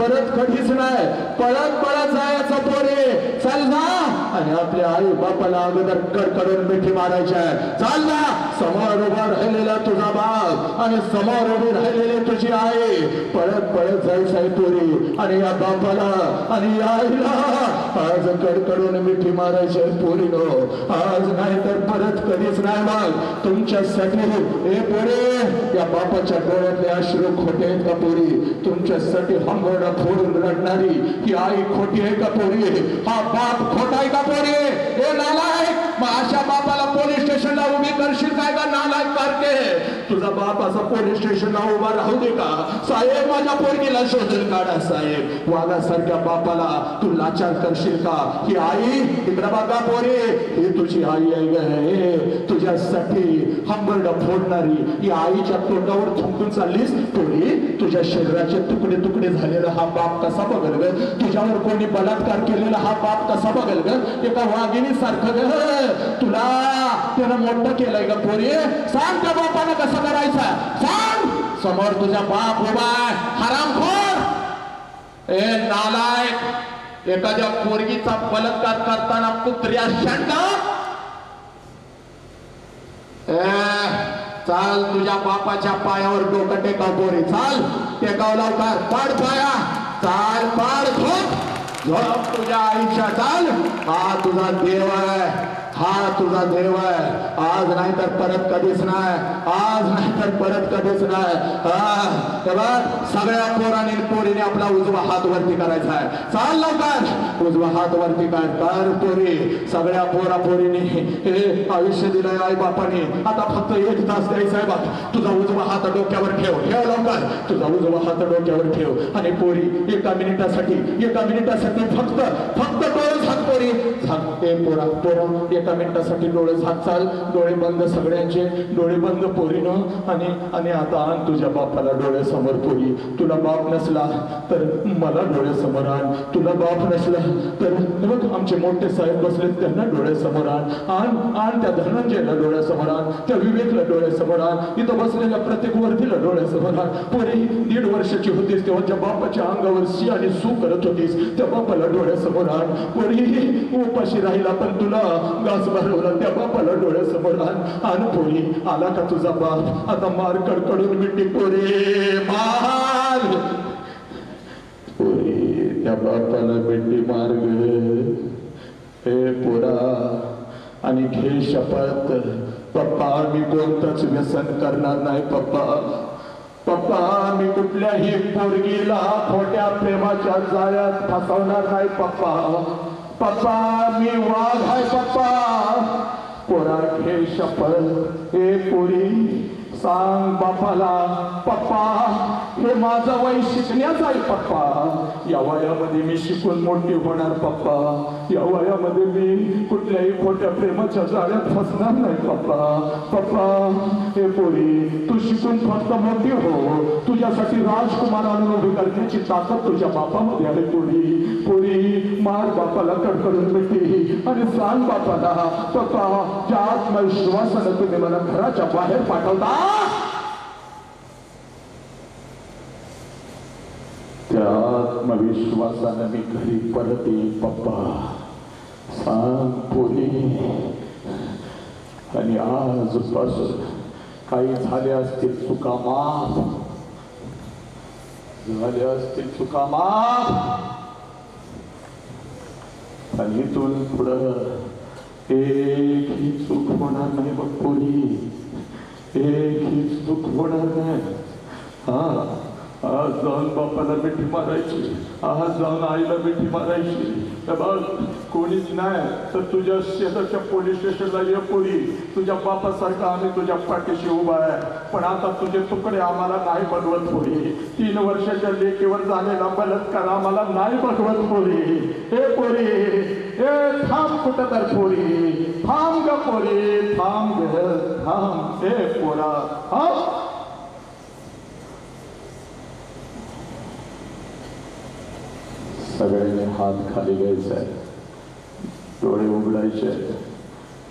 परत कधीच नाही. पळत पळत जायचं पोरे. चाल ना. आणि आपल्या आई बापाला अगोदर कडकडून मिठी मारायची आहे. चाल ना. समोर उभा राहिलेला तुझा बाप आणि समोर उभी राहिलेली तुझी आई पळत पळत जायचं आहे आणि या बापाला आणि या आईला. आज कडकडून मिठी मारायची पोरी पोरीनो. आज नाही तर परत कधीच नाही मग तुमच्यासाठी हे पोरे या बापाच्या डोळ्यातले अश्रू खोटे आहेत का पोरी? तुमच्यासाठी हंगोडा फोडून रडणारी ही आई खोटी आहे का पोरी? हा बाप खोटा आहे का पोरी? हे नालायक मग अशा बापाला पोलीस स्टेशनला उभी करशील काय? का नालायक करते तुझा बाप असा पोलीस स्टेशनला उभा राहू दे का? साहेब माझ्या पोरगीला शोधून काढा साहेब. वाघासारख्या बापाला तू लाचार करशील का? ही आई इकडे बघा पोरे ही तुझी आई आहे ग. तुझ्यासाठी हंबरड फोडणारी ही आईच्या तोंडावर थुंकून चाललीस? पोरी तुझ्या शरीराचे तुकडे तुकडे झालेला हा बाप कसा बघल ग? तुझ्यावर कोणी बलात्कार केलेला हा बाप कसा बघल ग? एका वाघिणी सारखं ग. तुला त्यानं मोठं केलंय ग पोरी. सांग त्या बापानं कसं करायचं? सांग. समोर तुझा बाप उभा हरामखोर. ए नालायक. एखाद्या पोरगीचा बलात्कार करताना कुत्र्या शंका चाल तुझ्या बापाच्या पायावर डोकं टेकाव पोरी. चाल टेकाव लवकर. पाड पाया. चाल पाड झोप. झोप तुझ्या आईच्या चाल. हा तुझा देव आहे. हा तुझा देव आहे आज नाही तर परत कधीच नाही. आज नाही तर परत कधीच नाही. सगळ्या पोराने पोरीने आपला उजवा हात वरती करायचा आहे. चाल लवकर. उजवा हात वरती काय तर पोरी. सगळ्या पोरा पोरीने हे आयुष्य दिलंय आई बापाने. आता फक्त एक तास द्यायचा आहे तुझा उजवा हात डोक्यावर ठेव. ठेव लवकर. तुझा उजवा हात डोक्यावर ठेव. आणि पोरी एका मिनिटासाठी एका मिनिटासाठी फक्त फक्त डोळे झाक पोरी. झाक पोरा पोरा एका एका मिनिटासाठी डोळे झाकचाल डोळे बंद सगळ्यांचे डोळे बंद पोरीनं आणि आणि आता आण तुझ्या बापाला डोळ्यासमोर पोरी. तुला बाप नसला तर मला डोळ्यासमोर आण. तुला बाप नसला तर हे बघ आमचे मोठे साहेब बसलेत त्यांना डोळ्यासमोर आण. आण आण त्या धनंजयला डोळ्यासमोर आण. त्या विवेकला डोळ्यासमोर आण. इथं बसलेल्या प्रत्येक वर्धीला डोळ्यासमोर आण. पोरी दीड वर्षाची होतीस तेव्हा त्या बापाच्या अंगावर सी आणि सू करत होतीस. त्या बापाला डोळ्यासमोर आण. पोरी उपाशी राहिला पण तुला घास भरवला त्या बापाला डोळ्यासमोर समोर आण पोरी. आला का तुझा बाप? आता मार कडकडून मिट्टी पोरे. मार. पोरी त्या बापाला मिट्टी मार्ग हे पोरा आणि घे शपथ. पप्पा मी कोणतंच व्यसन करणार नाही पप्पा. पप्पा मी कुठल्याही पोरगीला खोट्या प्रेमाच्या जाळ्यात फसवणार नाही पप्पा. पप्पा मी वाघ आहे पप्पा. पोरा घे शपथ हे पोरी सांग बापाला पप्पा हे माझं वय शिकण्याचं आहे पप्पा. या वयामध्ये मी शिकून मोठी होणार पप्पा. या वयामध्ये मी कुठल्याही खोट्या प्रेमाच्या जाळ्यात फसणार नाही पप्पा. पप्पा हे पोरी तू शिकून फक्त मोठी हो. तुझ्यासाठी राजकुमार उभी करण्याची ताकद तुझ्या बापामध्ये आहे पोरी. पोरी मार बापाला कडकडून मिठी. आणि सांग बापाला पप्पा ज्या आत्मविश्वासानं तुम्ही मला घराच्या बाहेर पाठवता त्या आत्मविश्वासानं मी घरी परत येईन पप्पा सांग पोली आणि आजपासून काही झाले असतील चुका माफ. झाल्या असतील चुका माफ. आणि इथून पुढं एक ही चूक होणार नाही बघ पोली एक ही चूक होणार नाही. हा. आज जाऊन बापाला मिठी मारायची. आज जाऊन आईला मिठी मारायची. तर बघ कोणीच नाही. तर तुझ्या शेजारच्या पोलीस स्टेशनला ये पोरी तुझ्या बापासारखा आम्ही तुझ्या पाठीशी उभा आहे. पण आता तुझे तुकडे आम्हाला नाही बनवत पोरी तीन वर्षाच्या लेकीवर झालेला बलात्कार आम्हाला नाही बनवत पोरी हे पोरी हे थांब कुठं तर पोरी. थांब ग पोरी थांब ग थांब. हे पोरा थांब. सगळ्यांनी हात खाली घ्यायचा. आहे डोळे उघडायचे.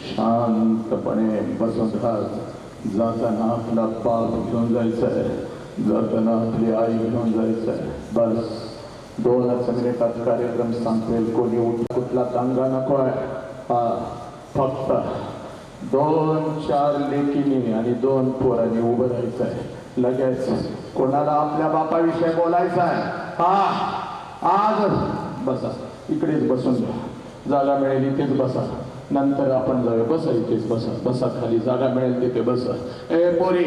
शांतपणे बसून राहत जाताना आपला बाप घेऊन जायचंय आहे जाताना आपली आई घेऊन जायचं. आहे बस. दोनच मिनिटात कार्यक्रम संपवेल कोणी उठ कुठला दंगा नको आहे फक्त दोन चार लेकीनी आणि दोन पोरांनी उभं राहायचं आहे लगेच कोणाला आपल्या बापाविषयी बोलायचं आहे हा. आज बसा. इकडेच बसून जागा मिळेल इथेच बसा. नंतर आपण जाऊया. बसा इथेच बसा. बसा खाली. जागा मिळेल तिथे बसा. ए पोरी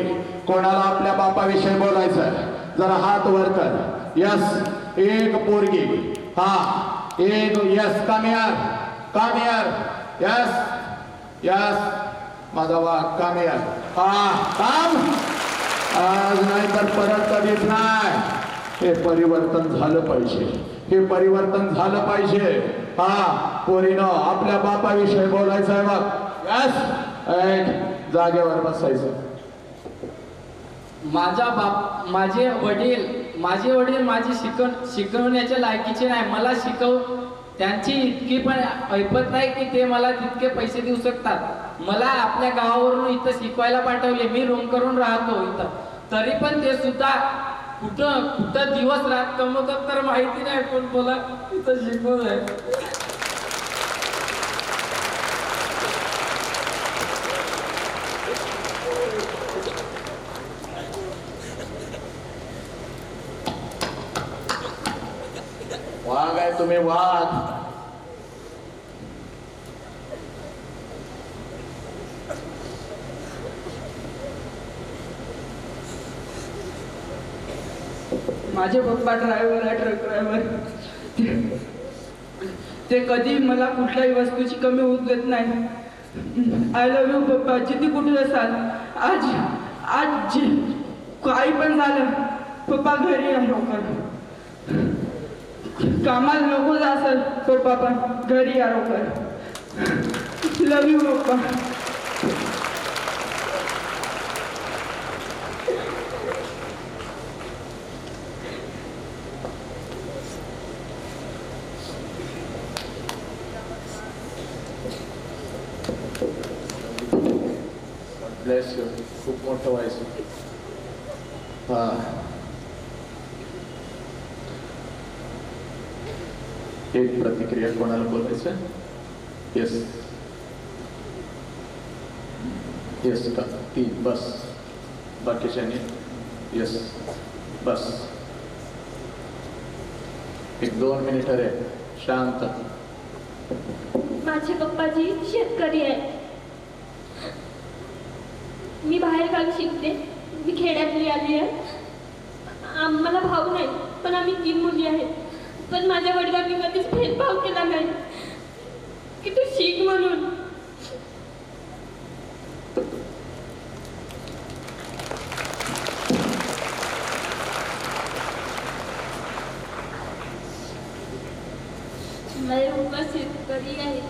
कोणाला आपल्या बापाविषयी बोलायचं आहे जरा हात वर कर. यस एक पोरगी. हा एक यस. कामियार कामियार यस यस माझा वा कामियार हा काम आज नाही तर परत कधीच नाही. हे परिवर्तन झालं पाहिजे. हे परिवर्तन झालं पाहिजे. हा पोरीनं आपल्या बापाविषयी बोलायचं आहे बघ यस एक जागेवर बसायचं. माझा बाप माझे वडील माझे वडील माझी शिकव शिकवण्याच्या लायकीचे नाही. मला शिकव त्यांची इतकी पण ऐपत नाही की ते मला तितके पैसे देऊ शकतात. मला आपल्या गावावरून इथं शिकवायला पाठवले. मी रूम करून राहतो इथं. तरी पण ते सुद्धा कुठं कुठं दिवस रात कमवतात तर माहिती नाही पण मला तिथं शिकवत आहे. वाघ आहे तुम्ही वाघ माझे पप्पा ड्रायव्हर आहे ट्रक ड्रायव्हर ते कधी मला कुठल्याही वस्तूची कमी होत देत नाही. आय लव्ह यू पप्पा. जिथे कुठे असाल आज आज जी काही पण झालं पप्पा घरी या लवकर. कामाला नको असेल पप्पा पप्पा घरी या लवकर. लव यू पप्पा ब्लेस यू खूप मोठं व्हायचं हा एक प्रतिक्रिया कोणाला बोलायचं? येस येस का तीन बस. बाकीच्यानी येस बस. एक दोन मिनिट रे शांत. माझे पप्पाजी शेतकरी आहे मी बाहेर गावी शिकते. मी खेड्यातली आली आहे. आम्हाला भाऊ नाही पण आम्ही तीन मुली आहेत. पण माझ्या वडिलांनी कधीच भेदभाव केला नाही. की तू शिक म्हणून. माझे पप्पा कधी आहे.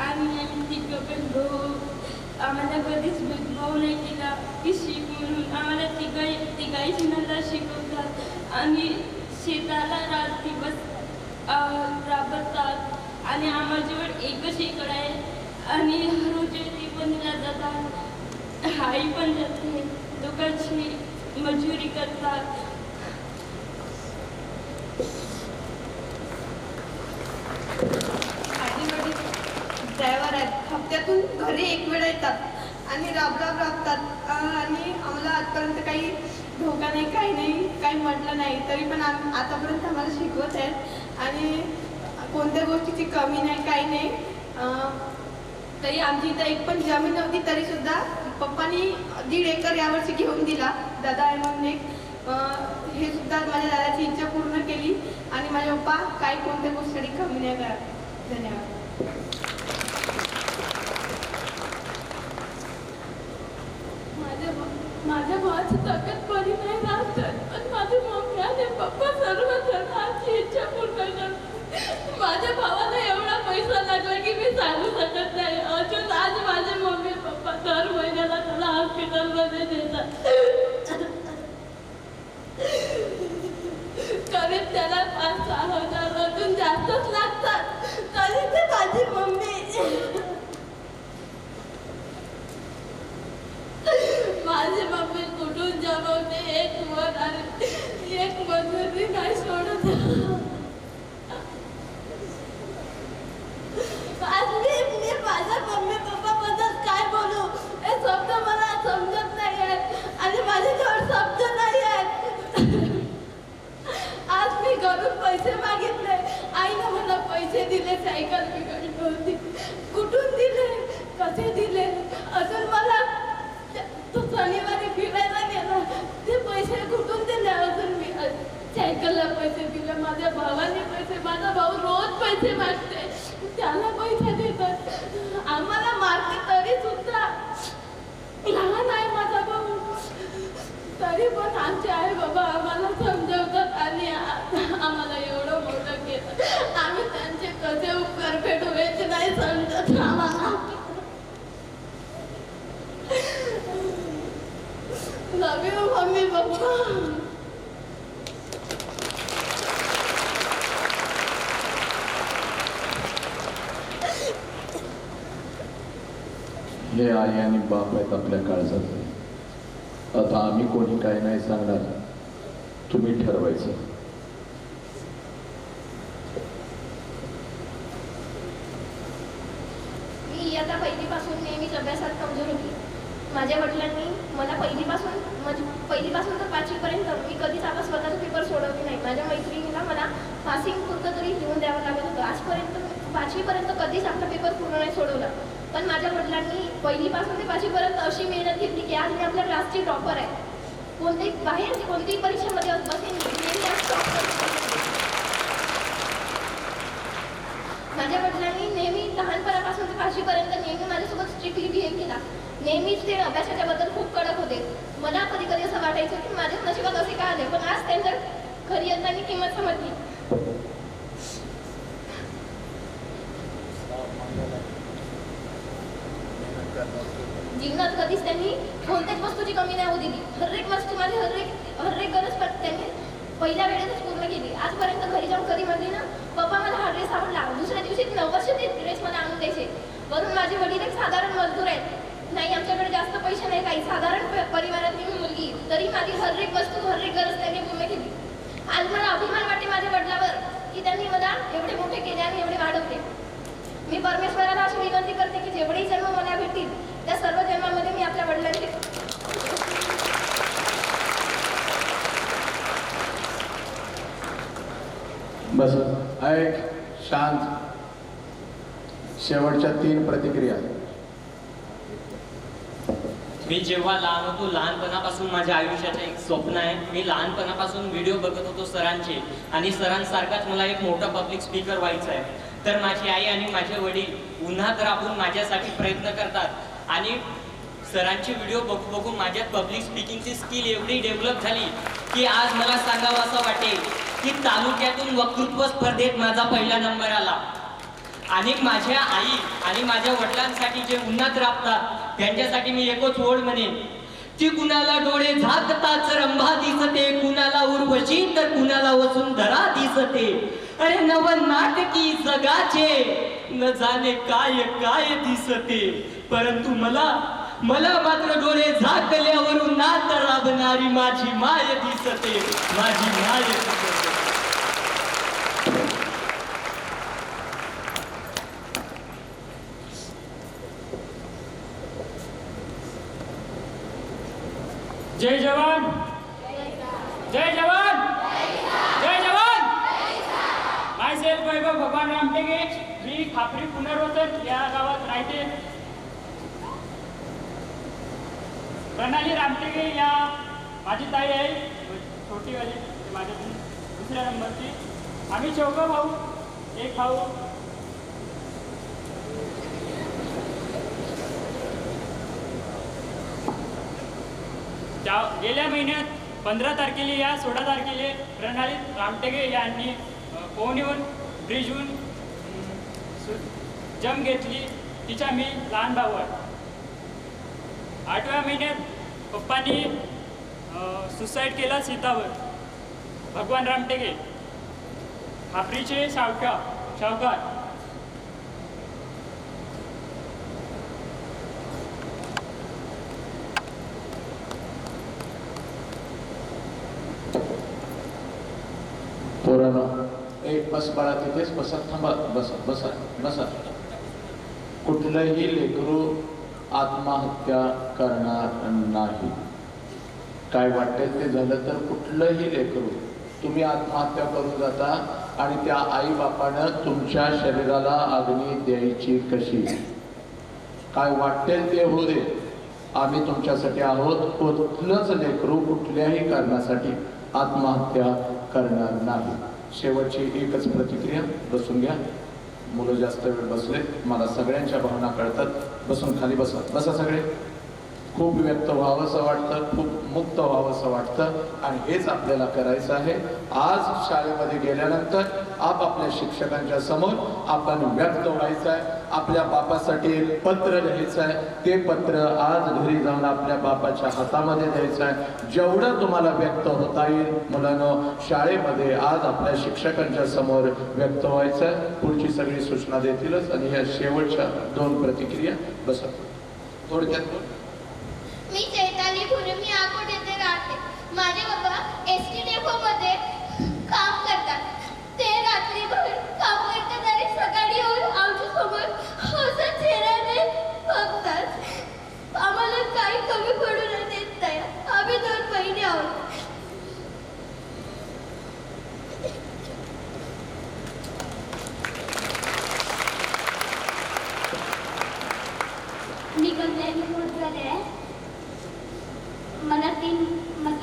आणि आम्ही तिघं पण भाऊ आम्हाला कधीच भेदभाव नाही केला की शिक म्हणून आम्हाला तिघाई तिघाही जणांना शिकवतात आणि शेताला रात दिवस राबवतात आणि आम्हाजवळ एकच इकडं आहे आणि रोज ती पण जातात आई पण जाते दोघांची मजुरी करतात माझे वडील ड्रायव्हर आहेत हप्त्यातून घरी एक वेळ येतात आणि राब राब राबतात. आणि आम्हाला आजपर्यंत काही धोका नाही काही नाही काही म्हटलं नाही. तरी पण आम आतापर्यंत आम्हाला शिकवत आहेत. आणि कोणत्या गोष्टीची कमी नाही काही नाही. तरी आमची इथं एक पण जमीन नव्हती तरीसुद्धा पप्पानी दीड एकर यावर्षी घेऊन दिला दादा आहे म्हणून एक. हे सुद्धा माझ्या दादाची इच्छा पूर्ण केली. आणि माझे पप्पा काही कोणत्या गोष्टीसाठी कमी नाही करा धन्यवाद माझ्या भ- माझी भावाची तब्येत बरी नाही राहत. पण माझे मम्मी आणि पप्पा सर्वजण आमची इच्छा पूर्ण करतात. माझ्या भावाला घरून पैसे मागितले. आईनं मला पैसे दिले सायकल बिघडली होती. कुठून दिले? कसे दिले? अजून मला तो शनिवारी फिरायला गेला ते पैसे कुठून दिले? अजून मी सायकलला पैसे दिले. माझ्या भावाने पैसे माझा भाऊ रोज पैसे मागते. त्याला पैसे देतात. आम्हाला मारते तरी सुद्धा. लहान आहे माझा भाऊ. तरी पण आमचे आहे बाबा आम्हाला आम्ही त्यांचे कसे उपकार फेडू याचे नाही समजत आम्हाला. लव यू मम्मी पप्पा. हे आई आणि बाप आहेत आपल्या काळजाचे आता आम्ही कोणी काय नाही सांगणार. तुम्ही ठरवायचं मी इयत्ता पहिलीपासून नेहमीच अभ्यासात कमजोर होती माझ्या वडिलांनी मला पहिलीपासून म्हणजे पहिलीपासून तर पाचवीपर्यंत मी कधीच आता स्वतःचा पेपर सोडवली नाही माझ्या मैत्रिणीला मला पासिंग पुरतं तरी लिहून द्यावं लागत होतं आजपर्यंत पाचवीपर्यंत कधीच आमचा पेपर पूर्ण नाही सोडवला. पण माझ्या वडिलांनी पहिलीपासून ते पाचवीपर्यंत अशी मेहनत घेतली की आज मी आपल्या क्लासची टॉपर आहे. कोणत्याही बाहेर कोणत्याही परीक्षेमध्ये बसेन माझ्या वडिलांनी नेहमी लहानपणापासून ते पाचवीपर्यंत नेहमी माझ्यासोबत स्ट्रिक्टली बिहेव केला. नेहमीच ते अभ्यासाच्या बद्दल खूप कडक होते. मला कधी कधी असं वाटायचं की माझ्याच नशिबात असे का आले पण आज त्यांच्या खरी यंत्रांनी किंमत समजली जीवनात कधीच त्यांनी कोणत्याच वस्तूची कमी नाही होऊ दिली हर एक वस्तू माझी हर एक हर एक गरज पण त्यांनी पहिल्या वेळेतच पूर्ण केली. आजपर्यंत घरी जाऊन कधी म्हणली ना पप्पा मला हा ड्रेस आवडला. दुसऱ्या दिवशी नव्वदशे ते ड्रेस मला आणून द्यायचे. वरून माझे वडील एक साधारण मजदूर आहेत. नाही आमच्याकडे जास्त पैसे नाही काही. साधारण प- परिवारातली मी मुलगी तरी माझी हर एक वस्तू हर एक गरज त्यांनी पूर्ण केली. आज मला अभिमान वाटते माझ्या वडिलावर की त्यांनी मला एवढे मोठे केले आणि एवढे वाढवले. मी परमेश्वराला अशी विनंती करते की जेवढेही जन्म मला भेटतील त्या सर्व जन्मामध्ये मी आपल्या वडिलांचे बस. ऐक शांत शेवटच्या तीन प्रतिक्रिया. मी जेव्हा लहान होतो लहानपणापासून माझ्या आयुष्याचं एक स्वप्न आहे. मी लहानपणापासून व्हिडिओ बघत होतो सरांचे आणि सरांसारखाच मला एक मोठा पब्लिक स्पीकर व्हायचं आहे. तर माझी आई आणि माझे वडील उन्हात राबून माझ्यासाठी प्रयत्न करतात आणि सरांचे व्हिडिओ बघू बघू माझ्यात पब्लिक स्पीकिंगची स्किल एवढी डेव्हलप झाली की आज मला सांगावं असं वाटेल की तालुक्यातून वक्तृत्व स्पर्धेत माझा पहिला नंबर आला. आणि माझ्या आई आणि माझ्या वडिलांसाठी जे उन्हात राबतात त्यांच्यासाठी मी एकच ओढ म्हणेन. ती कुणाला डोळे झाकताच रंभा दिसते कुणाला उर्वशी तर कुणाला वसुंधरा दिसते. अरे नव नाटकी जगाचे न जाणे काय काय दिसते. परंतु मला मला मात्र डोळे झाकल्यावरून नात राबणारी माझी माय दिसते. माझी माय जय जवान. जय जवान. जय जवान. माय सेल्फ वैभव भगवान रामटेगे मी खापरी पुनर्वसन या गावात राहते. प्रणाली रामटेगे या. माझी ताई आहे. छोटीवाली ती माझ्या दुसऱ्या नंबरची. आम्ही चौघं भाऊ. एक भाऊ. त्या गेल्या महिन्यात पंधरा तारखेला या सोळा तारखेला प्रणाली रामटेगे यांनी पोहणीहून ब्रिजहून सु- जम घेतली. तिचा मी लहान भाऊ आहे. आठव्या महिन्यात पप्पांनी सुसाईड केला सीतावर भगवान रामटेगे खापरीचे सावका सावकार पोरानो. एक बस बाळा तिथेच बसा थांबा बसा बसा बसा. कुठलंही लेकरू आत्महत्या करणार नाही. काय वाटेल ते झालं तर कुठलंही लेकरू तुम्ही आत्महत्या करून जाता आणि त्या आई बापानं तुमच्या शरीराला अग्नी द्यायची कशी? काय वाटेल ते होऊ दे. आम्ही तुमच्यासाठी आहोत कुठलंच लेकरू कुठल्याही कारणासाठी आत्महत्या करणार नाही. शेवटची एकच प्रतिक्रिया बसून घ्या. मुलं जास्त वेळ बसले मला सगळ्यांच्या भावना कळतात. बसून खाली बसा. बसा सगळे. खूप व्यक्त व्हावंसं वाटतं खूप मुक्त व्हावंसं वाटतं आणि हेच आपल्याला करायचं आहे. आज शाळेमध्ये गेल्यानंतर आपापल्या शिक्षकांच्या समोर आपण व्यक्त व्हायचं आहे. आपल्या बापासाठी एक पत्र लिहायचं आहे. ते पत्र आज घरी जाऊन आपल्या बापाच्या हातामध्ये द्यायचं आहे. जेवढं तुम्हाला व्यक्त होता येईल मुलांना शाळेमध्ये आज आपल्या शिक्षकांच्या समोर व्यक्त व्हायचं आहे. पुढची सगळी सूचना देतीलच. आणि ह्या शेवटच्या दोन प्रतिक्रिया बसा. थोडक्यात मी चैताली पुणे मी आकोट येथे राहते. माझे बाबा एस टी डेपो मध्ये काम करतात. ते रात्रीभर काम करतात आणि सकाळी येऊन आमच्यासमोर चेहऱ्याने बघतात. आम्हाला काही कमी पडू न देत नाही आम्ही दोन महिने आहोत मी कल्याणी मोठवाले आहे मला तीन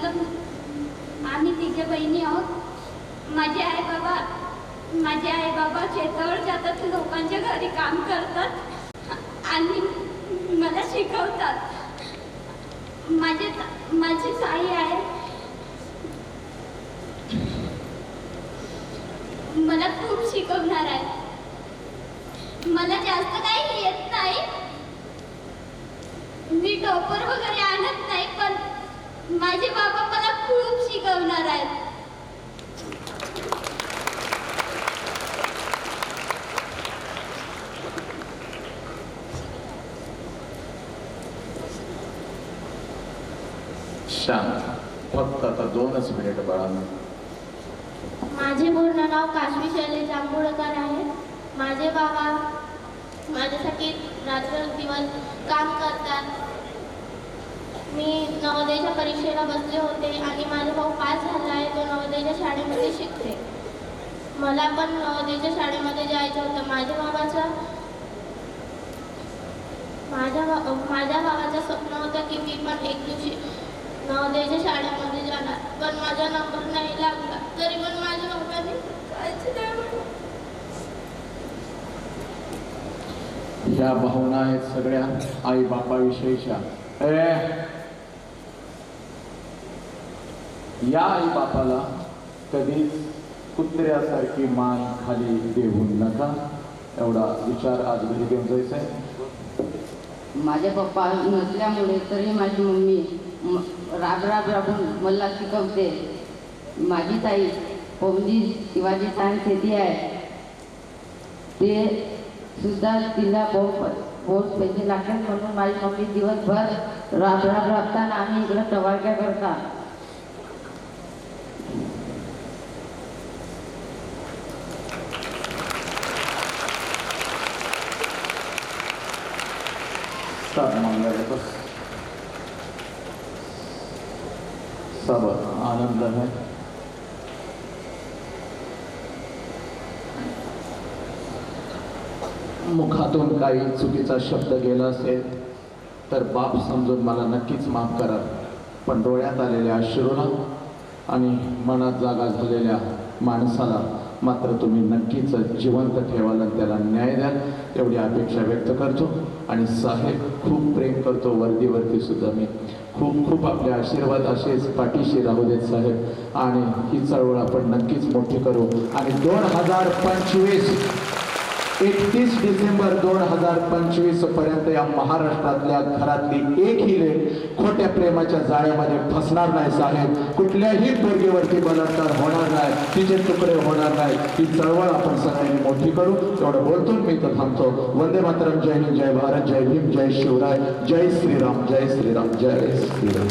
म्हटलं आम्ही तिघे बहिणी आहोत. माझे आई बाबा माझे आई बाबा शेतावर जातात लोकांच्या घरी काम करतात. आणि मला शिकवतात. माझे माझी साई आहे. मला खूप शिकवणार आहे. मला जास्त काही येत नाही. मी टॉपर वगैरे आणत नाही पण माझे बाबा मला खूप शिकवणार आहेत. शांत. फक्त आता दोनच मिनिट बाळांनो. माझे पूर्ण नाव काशवी शैलेश जांभूळकर आहे. माझे बाबा माझ्यासाठी रात्र दिवस काम करतात. मी नवोदयच्या परीक्षेला बसले होते आणि माझा भाऊ पास झाला आहे तो नवोदयच्या शाळेमध्ये शिकते. मला पण नवोदयच्या शाळेमध्ये जायचं होतं. माझ्या बाबाचं माझ्या बा माझ्या भावाचं स्वप्न होतं की मी पण एक दिवशी नवोदयच्या शाळेमध्ये जाणार. पण माझा नंबर नाही लागला. तरी पण माझ्या बाबाने या भावना आहेत सगळ्या आई बापाविषयीच्या ए या आई बापाला कधीच कुत्र्यासारखी मान खाली देऊ नका. एवढा विचार आज घरी घेऊन जायचा आहे माझे पप्पा नसल्यामुळे तरी माझी मम्मी राब राब राबून मला शिकवते. माझी ताई पवनी शिवाजी सायन्स येथे आहे. ते सुद्धा तिला बहुत बहुत पैसे लागतात म्हणून माझी मम्मी दिवसभर राब राब राबताना आम्ही इकडं टवाळक्या करतात. सब मंगल बस सब आनंद है. मुखातून काही चुकीचा शब्द गेला असेल तर बाप समजून मला नक्कीच माफ करा. पण डोळ्यात आलेल्या अश्रूला आणि मनात जागा झालेल्या माणसाला मात्र तुम्ही नक्कीच जिवंत ठेवाल आणि त्याला न्याय द्याल एवढी अपेक्षा व्यक्त करतो. आणि साहेब खूप प्रेम करतो. वर्दीवरती सुद्धा मी. खूप खूप आपले आशीर्वाद असेच पाठीशी राहू देत साहेब. आणि ही चळवळ आपण नक्कीच मोठी करू. आणि दोन हजार पंचवीस एकतीस डिसेंबर दोन हजार पंचवीसपर्यंत या महाराष्ट्रातल्या घरातली एकही लेख खोट्या प्रेमाच्या जाळ्यामध्ये फसणार नाही साहेब. कुठल्याही पोरगीवरती बलात्कार होणार नाही तिचे तुकडे होणार नाही. ही चळवळ आपण सगळ्यांनी मोठी करू. तेवढं बोलतून मी तर थांबतो. वंदे मातरम. जय हिंद जय भारत जय भीम जय शिवराय जय श्रीराम जय श्रीराम जय श्रीराम.